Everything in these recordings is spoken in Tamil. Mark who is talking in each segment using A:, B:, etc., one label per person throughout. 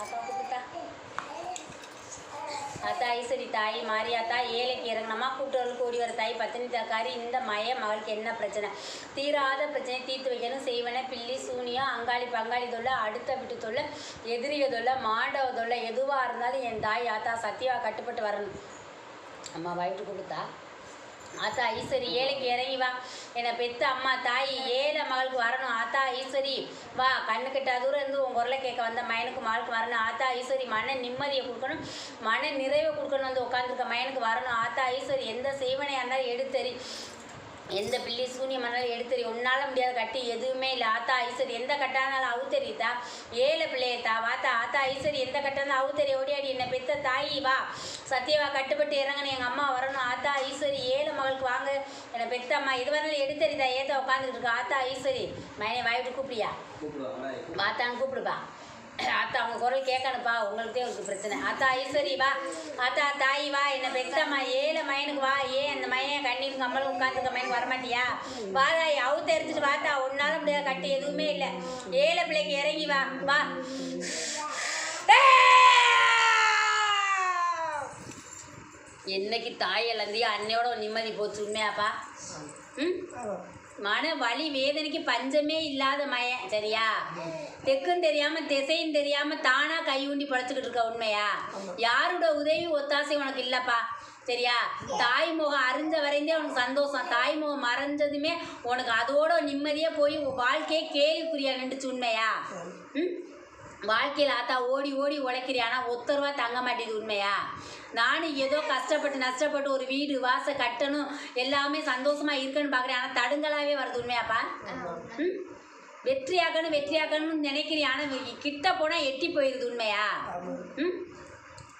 A: ஆத்தா கூப்பிட்டா. அத்தா ஐஸ்வரி தாய் மாரியாத்தா ஏழைக்கு இறங்கினமா கூட்டுறவுக்கு ஓடி வர தாய் பத்தினி தக்காரி இந்த மய மகளுக்கு என்ன பிரச்சனை? தீராத பிரச்சனை தீர்த்து வைக்கணும். செய்வன பில்லி சூனியம் அங்காளி பங்காளி தொல்லை அடுத்த விட்டு தொல்லை எதிரிய தொல்லை மாண்டவ தொல்லை எதுவாக இருந்தாலும் என் தாய் ஆத்தா சத்தியவா கட்டுப்பட்டு வரணும். அம்மா வயிற்று கொடுத்தா ஆத்தா ஈஸ்வரி ஏழைக்கு இறங்கி வா. என்னை பெத்த அம்மா தாய் ஏழை மகளுக்கு வரணும். ஆத்தா ஈஸ்வரி வா. கண்ணு தூரம் இருந்து உன் குரலை கேட்க வந்த மயனுக்கு மகளுக்கு வரணும். ஆத்தா ஈஸ்வரி மன நிம்மதியை கொடுக்கணும். மன நிறைவை கொடுக்கணும் வந்து உட்காந்துருக்க மயனுக்கு வரணும். ஆத்தா ஈஸ்வரி எந்த செய்வனையாக இருந்தாலும் எடுத்தறி. எந்த பில்லி சூனியம் பண்ணாலும் எடுத்தறி உன்னால முடியாத கட்டி எதுவுமே இல்லை. ஆத்தா ஐஸ்வரி எந்த கட்டானாலும் அவுத்தறித்தா ஏழை பிள்ளையத்தா வாத்தா ஆத்தா ஐஸ்வரி எந்த கட்டானாலும் அவுத்தறி. ஓடியாடி என்னை பெத்த தாயி வா. சத்தியவா கட்டுப்பட்டு இறங்கணும் எங்கள் அம்மா வரணும். ஆத்தா ஈஸ்வரி ஏழை மகளுக்கு வாங்க. என்னை பெத்த அம்மா இது வரணும் எடுத்தறிதா? ஏத்த உட்காந்துட்டு இருக்கா. ஆத்தா ஈஸ்வரி மைனை வாய்ட்டு கூப்பிடியா வாத்தான்னு கூப்பிடுப்பா. ஆத்தா அவங்க குரல் கேட்கணுப்பா உங்களுக்கே உங்களுக்கு பிரச்சனை. ஆத்தா ஐஸ்வரி வா. ஆத்தா தாய் வா. என்னை பெத்தம்மா ஏழு மயனுக்கு வா. ஏன் அந்த மயன் கண்ணீர் கம்மலும் உட்காந்துருக்க மயனுக்கு வரமாட்டியா? வாதாய் அவுத்த எடுத்துட்டு வாத்தா ஒன்னாலும் முடியாது கட்டு எதுவுமே இல்லை. ஏழை பிள்ளைக்கு இறங்கி வா. வா. என்னைக்கு தாய் இழந்தியோ அன்னையோட நிம்மதி போச்சு உண்மையாப்பா? ம்? மன வலி வேதனைக்கு பஞ்சமே இல்லாத மய சரியா? தெக்கும் தெரியாம திசையும் தெரியாம தானா கை ஊண்டி படைச்சுக்கிட்டு இருக்க உண்மையா? யாரோட உதவி ஒத்தாசை உனக்கு இல்லப்பா சரியா? தாய் முகம் அறிஞ்ச வரைந்தே உனக்கு சந்தோஷம். தாய் முகம் மறைஞ்சதுமே உனக்கு அதோட நிம்மதியாக போய் உன் வாழ்க்கையே கேள்விக்குறியா நின்றுச்சு உண்மையா? ம்? வாழ்க்கையில் ஆத்தா ஓடி ஓடி உழைக்கிறேன் ஆனால் ஒத்த ரூபா தங்க மாட்டேது உண்மையா? நானும் ஏதோ கஷ்டப்பட்டு நஷ்டப்பட்டு ஒரு வீடு வாச கட்டணும் எல்லாமே சந்தோஷமா இருக்குன்னு பார்க்குறேன். ஆனால் தடுங்கலாகவே வருது உண்மையாப்பா? ம்? வெற்றியாக்கணும் வெற்றியாக்கணும்னு நினைக்கிறேன் ஆனால் கிட்ட போனால் எட்டி போயிடுது உண்மையா? ம்?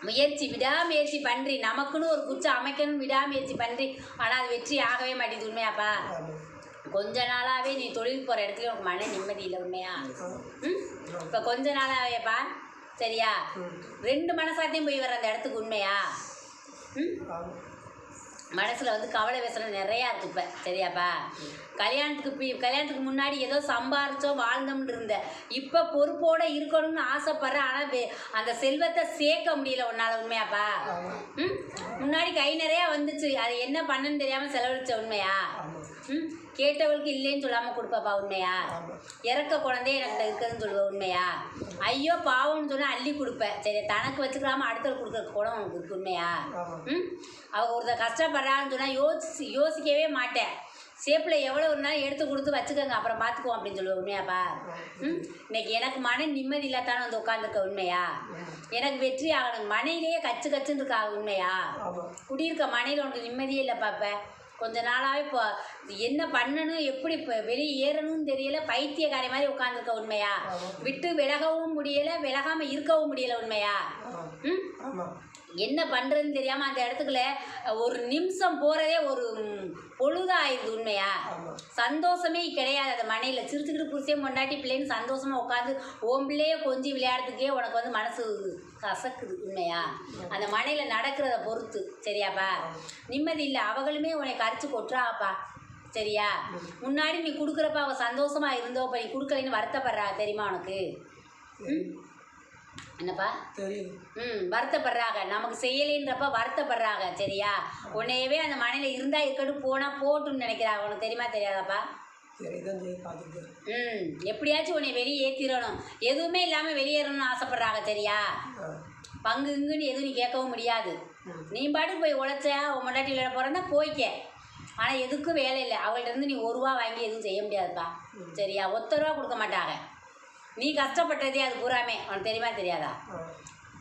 A: முயற்சி விடாமுயற்சி பண்ணுறி நமக்குன்னு ஒரு குச்சம் அமைக்கணும் விடாமுயற்சி பண்ணுறி ஆனால் அது வெற்றி ஆகவே மாட்டேது உண்மையாப்பா? கொஞ்ச நாளாவே நீ தொழில் போகிற இடத்துல உனக்கு மன நிம்மதி இல்லை உண்மையா? ம்? இப்போ கொஞ்ச நாளாவேப்பா சரியா? ரெண்டு மனசாத்தையும் போய் வர அந்த இடத்துக்கு உண்மையா? ம்? மனசில் வந்து கவலை பேசுகிறது நிறையா இருக்குப்பேன் இப்போ. சரியாப்பா? கல்யாணத்துக்கு பி- கல்யாணத்துக்கு முன்னாடி ஏதோ சம்பாரிச்சோம் வாழ்ந்தோம்னு இருந்த. இப்போ பொறுப்போடு இருக்கணும்னு ஆசைப்பட்றேன் ஆனால் அந்த செல்வத்தை சேர்க்க முடியல உன்னால் உண்மையாப்பா? ம்? முன்னாடி கை நிறையா வந்துச்சு. அது என்ன பண்ணுன்னு தெரியாமல் செலவழிச்ச உண்மையா? ம்? கேட்டவளுக்கு இல்லைன்னு சொல்லாமல் கொடுப்பாப்பா உண்மையா? இறக்க குழந்தை எனக்கு இருக்குதுன்னு சொல்லுவேன் உண்மையா? ஐயோ பாவம்னு சொன்னால் அள்ளி கொடுப்பேன் சரி தனக்கு வச்சுக்கலாம அடுத்தவள் கொடுக்குற குணம் உனக்கு இருக்கு உண்மையா? ம்? அவள் ஒருத்தர் கஷ்டப்படுறான்னு சொன்னால் யோசி யோசிக்கவே மாட்டேன். சேப்பில் எவ்வளோ ஒரு நாள் எடுத்து கொடுத்து வச்சுக்கோங்க அப்புறம் பார்த்துக்குவோம் அப்படின்னு சொல்லுவேன் உண்மையாப்பா? ம்? இன்னைக்கு எனக்கு மன நிம்மதி இல்லாதானே வந்து உட்காந்துருக்க உண்மையா? எனக்கு வெற்றி ஆகணும். மனையிலேயே கச்சு கச்சுன்னு இருக்கா உண்மையா? குடியிருக்க மனையில் உனக்கு நிம்மதியே இல்லை பாப்ப கொஞ்ச நாளாகவே இப்போ என்ன பண்ணணும் எப்படி இப்போ வெளியே ஏறணும்னு தெரியல பைத்தியக்காரி மாதிரி உட்காந்துருக்க உண்மையா? விட்டு விலகவும் முடியலை விலகாமல் இருக்கவும் முடியலை உண்மையா? ம்? என்ன பண்ணுறதுன்னு தெரியாமல் அந்த இடத்துக்குள்ள ஒரு நிமிஷம் போகிறதே ஒரு ம், பொழுதாயிருது உண்மையா? சந்தோஷமே கிடையாது அந்த மனையில் சிரிச்சுக்கிட்டு புருஷன் பொண்டாட்டி பிள்ளைன்னு சந்தோஷமாக உட்காந்து ஓம் பிள்ளைய கொஞ்சி விளையாடுறதுக்கே உனக்கு வந்து மனசு கசக்குது உண்மையா? அந்த மனையில் நடக்கிறத பொறுத்து சரியாப்பா? நிம்மதி இல்லை. அவங்களுமே உன்னை கரைச்சி கொட்டுறாப்பா? சரியா? முன்னாடி நீ கொடுக்குறப்ப அவள் சந்தோஷமா இருந்தோ இப்போ நீ கொடுக்கலைன்னு வருத்தப்படுறா தெரியுமா உனக்கு? ம்? என்னப்பா?
B: தெரியுது.
A: ம் வருத்தப்படுறாங்க. நமக்கு செய்யலைன்றப்ப வருத்தப்படுறாங்க சரியா? உன்னையவே அந்த மனையில் இருந்தா இருக்கட்டும் போனால் போட்டுன்னு நினைக்கிறாங்க உனக்கு தெரியுமா தெரியாதாப்பா? ம் எப்படியாச்சும் உன்னை வெளியே ஏற்றிடணும் எதுவுமே இல்லாமல் வெளியேறணும்னு ஆசைப்படுறாங்க சரியா? பங்கு இங்குன்னு எதுவும் நீ கேட்கவும் முடியாது. நீ பாட்டுக்கு போய் உழைச்ச உன் முன்னாடி விளையாட போகிறதா போய்க்க. ஆனால் எதுக்கும் வேலை இல்லை. அவங்கள்ட்ட இருந்து நீ ஒரு ரூபா வாங்கி எதுவும் செய்ய முடியாதுப்பா. சரியா? ஒத்த ரூபா கொடுக்க மாட்டாங்க. நீ கஷ்டப்பட்டதே அது பூராமே. உனக்கு தெரியுமா தெரியாதா?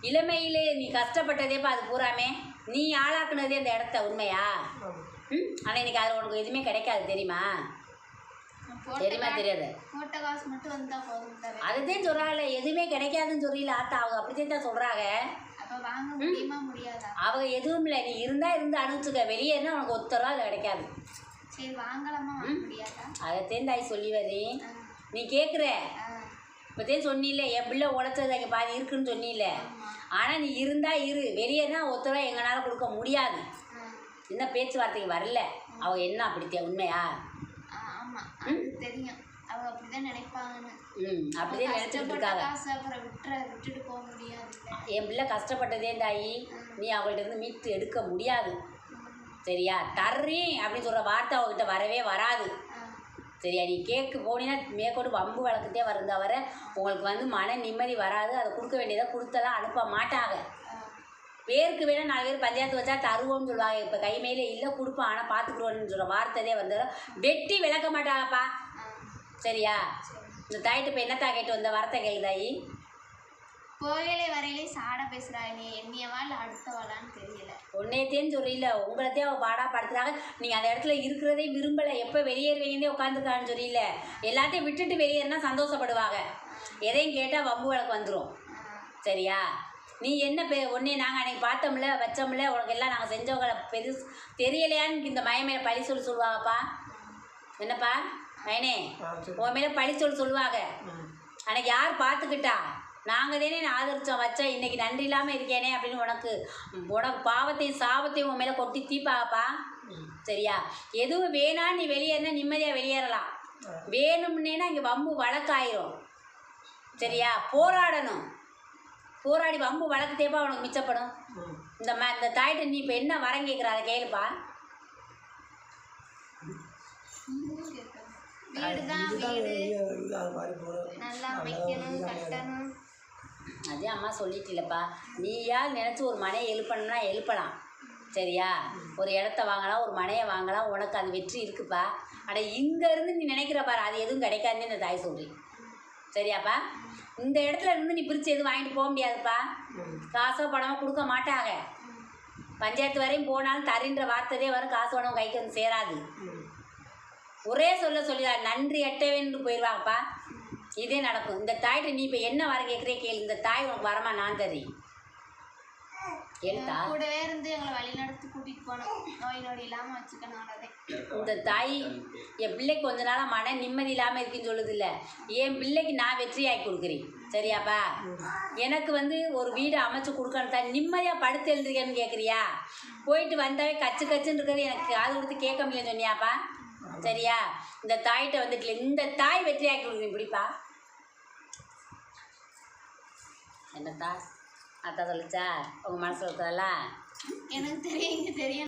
A: இளமையிலே நீ கஷ்டப்பட்டதேப்பா அது பூராமே. நீ ஆளாக்குனதே அந்த இடத்த உண்மையா? ம்? ஆனால் இன்னைக்கு அதில் உனக்கு எதுவுமே கிடைக்காது தெரியுமா? தெரியுமா தெரியாது? அதுதான் சொல்கிறாங்கல்ல எதுவுமே கிடைக்காதுன்னு சொல்றீல ஆத்தா. அவங்க அப்படித்தான் தான் சொல்கிறாங்க அவங்க எதுவும் இல்லை. நீ இருந்தா இருந்து அனுப்பிச்சுக்க. வெளியேன்னா உனக்கு ஒத்த ரூபா அதில் கிடைக்காது.
C: சரி வாங்கலாமா வாங்க முடியாதா?
A: அதைத்தான் தாய் சொல்லி வரி நீ கேட்குற
C: ஆ,
A: இப்போத்தையும் சொன்னில்ல என் பிள்ளை உழைச்சது அங்கே பாதி இருக்குன்னு சொன்னில்ல. ஆனால் நீ இருந்தா இரு. வெளியேனா ஒத்த ரூபா எங்களால் கொடுக்க முடியாது. என்ன பேச்சுவார்த்தைக்கு வரல. அவங்க என்ன அப்படித்தியா உண்மையா?
C: தெரியும். அவங்க அப்படிதான் நினைப்பாங்கன்னு.
A: ம் அப்படியே நினச்சிட்டு
C: கஷ்டப்பட்ட
A: இருக்காங்க.
C: காசு அப்புறம் விட்டுற விட்டுட்டு போக முடியாது.
A: என் பிள்ளை கஷ்டப்பட்டதே தாயி. நீ அவங்கள்ட்ட இருந்து மீட்டு எடுக்க முடியாது. சரியா? தர்றேன் அப்படின்னு சொல்கிற வார்த்தை அவங்ககிட்ட வரவே வராது. சரியா நீ கேக்கு போனீங்கன்னா மேற்கொண்டு வம்பு வழக்கத்தே வரும் தவிர உங்களுக்கு வந்து மன நிம்மதி வராது. அதை கொடுக்க வேண்டியதை கொடுத்தெல்லாம் அனுப்ப மாட்டாங்க. பேருக்கு வேணால் நாலு பேர் பஞ்சாயத்து வச்சா தருவோம்னு சொல்லுவாங்க. இப்போ கை இல்லை கொடுப்போம் ஆனால் பார்த்துக்குறோன்னு சொல்கிற வார்த்தையே வந்து வெட்டி விளக்க மாட்டாங்கப்பா. சரியா? இந்த தாயிட்டு இப்போ என்னத்தா கேட்டு வந்த வார்த்தை கேளுதாயி
C: கோயிலை வரையிலே சாட பேசுறா நீ என்னையவா இல்லை அடுத்தவாளான்னு தெரியல.
A: உன்னையத்தேன்னு சொல்லியில்ல உங்களத்தையும் அவள் பாடா படுத்துறாங்க. நீங்கள் அந்த இடத்துல இருக்கிறதே விரும்பலை எப்போ வெளியேறுவீங்கன்னே உட்காந்துருக்கான்னு சொல்லியில்ல எல்லாத்தையும் விட்டுட்டு வெளியேறினா சந்தோஷப்படுவாங்க. எதையும் கேட்டால் வம்பு வழக்கு வந்துடும் சரியா? நீ என்ன பெ உன்னை நாங்கள் அன்னைக்கு பார்த்தோம்ல வச்சோம்ல உனக்கு எல்லாம் நாங்கள் செஞ்சவங்களை பெருசு தெரியலையான்னு இந்த மயமேல பழி சொல்லி சொல்லுவாங்கப்பா. என்னப்பா? மயனே உன் மேலே பழி சொல்லி சொல்லுவாங்க அன்னைக்கு யார் பார்த்துக்கிட்டா? நாங்கள் தானே நான் ஆதரிச்சோம் வச்சேன் இன்னைக்கு நன்றி இல்லாமல் இருக்கேனே அப்படின்னு உனக்கு உனக்கு பாவத்தையும் சாபத்தையும் உன் மேலே கொட்டி தீப்பாப்பா சரியா? எதுவும் வேணா நீ வெளியேறினா நிம்மதியாக வெளியேறலாம். வேணும்னேனா இங்கே வம்பு வழக்காயிரும். சரியா? போராடணும். போராடி வம்பு வழக்கு தேப்பா உனக்கு மிச்சப்படும். இந்த ம இந்த தாயிட்ட நீ இப்போ என்ன வரம் கேட்குற அதை கேளுப்பா.
C: வீடு. தான் வீடு. நல்லா அமைக்கணும் கட்டணும்.
A: அதே அம்மா சொல்லிட்டில்லப்பா நீயா நினச்சி ஒரு மனையை எழுப்பணும்னா எழுப்பலாம் சரியா? ஒரு இடத்த வாங்கலாம் ஒரு மனையை வாங்கலாம் உனக்கு அது வெற்றி இருக்குப்பா. ஆனால் இங்கேருந்து நீ நினைக்கிற பாரு அது எதுவும் கிடைக்காதுன்னு இந்த தாய் சொல்றி. சரியாப்பா? இந்த இடத்துல இருந்து நீ பிரித்து எதுவும் வாங்கிட்டு போக முடியாதுப்பா. காசோ பணமோ கொடுக்க மாட்டாங்க. பஞ்சாயத்து வரையும் போனாலும் தரின்ற வார்த்தையே வரும் காசு பணம் கைக்கு வந்து சேராது. ஒரே சொல்ல சொல்லிதான் நன்றி எட்டவேன்னு போயிடுவாங்கப்பா. இதே நடக்கும். இந்த தாய்கிட்ட நீ இப்போ என்ன வர கேட்குறே கேளு. இந்த தாய் உனக்கு வரமா? நான் தரேன். கேளுத்தா
C: கூடவே இருந்து எங்களை வழி நடத்தி கூட்டிட்டு போனோம். நோய் நொடி இல்லாம வச்சுக்கணும் அவ்வளோதான்
A: இந்த தாய் என் பிள்ளைக்கு கொஞ்ச நாளாக மன நிம்மதி இல்லாமல் இருக்குன்னு சொல்லுது இல்லை என் பிள்ளைக்கு நான் வெற்றியாக்கி கொடுக்குறேன். சரியாப்பா? எனக்கு வந்து ஒரு வீடு அமைச்சு கொடுக்கணும். தான் நிம்மதியாக படுத்து எழுந்திருக்கேன்னு கேட்குறியா போயிட்டு வந்தாவே கச்சு கச்சுன்னு இருக்கிறது எனக்கு காது கொடுத்து கேட்க முடியலன்னு சொன்னியாப்பா? சரியா? இந்த தாய்கிட்ட வந்துட்டு இந்த தாய் வெற்றியாக்கி கொடுக்குறேன். இப்படிப்பா? என்னத்தா? அத்தா சொல்லுச்சா? உங்கள் மனசில் இருக்கிறதெல்லாம்
C: எனக்கு தெரியும் இங்க தெரியும்.